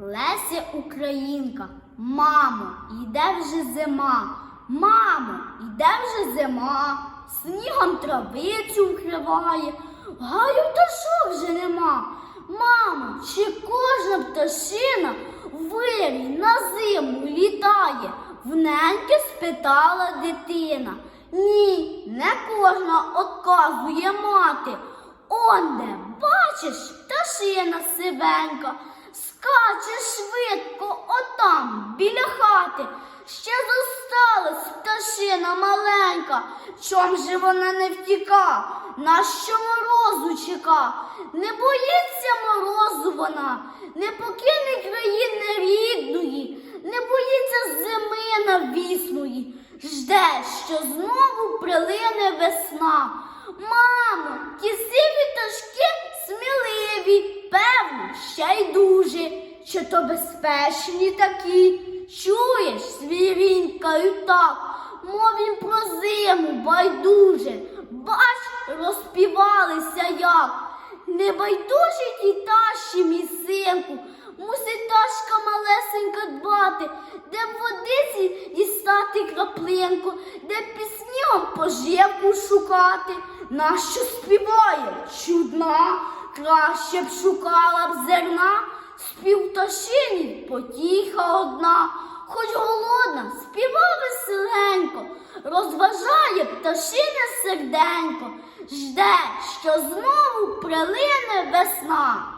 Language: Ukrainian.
Леся Українка, мамо, йде вже зима. Мамо, йде вже зима, снігом травицю вкриває, гаю пташок вже нема. Мамо, чи кожна пташина в вирі на зиму літає? В неньки спитала дитина. Ні, не кожна отказує мати. Онде, бачиш, пташина сивенька, скаче швидко отам, біля хати. Ще зосталась пташина маленька, чом же вона не втіка, нащо морозу чека? Не боїться морозу вона, не покине країни рідної, не боїться зими навісної, жде, що знову прилине весна. Мамо, ті ще й дуже, що то безпечні такі. Чуєш, свірінькаю так, мов він про зиму байдуже. Бач, розпівалися як. Не байдужі ті таші, мій синку, мусить ташка малесенька дбати, де в водиці дістати краплинку, де пісням поживку шукати. Нащо співає? Чудна, краще б шукала б зерна, співташині потіха одна, хоч голодна, співа веселенько, розважає пташине серденько, жде, що знову прилине весна.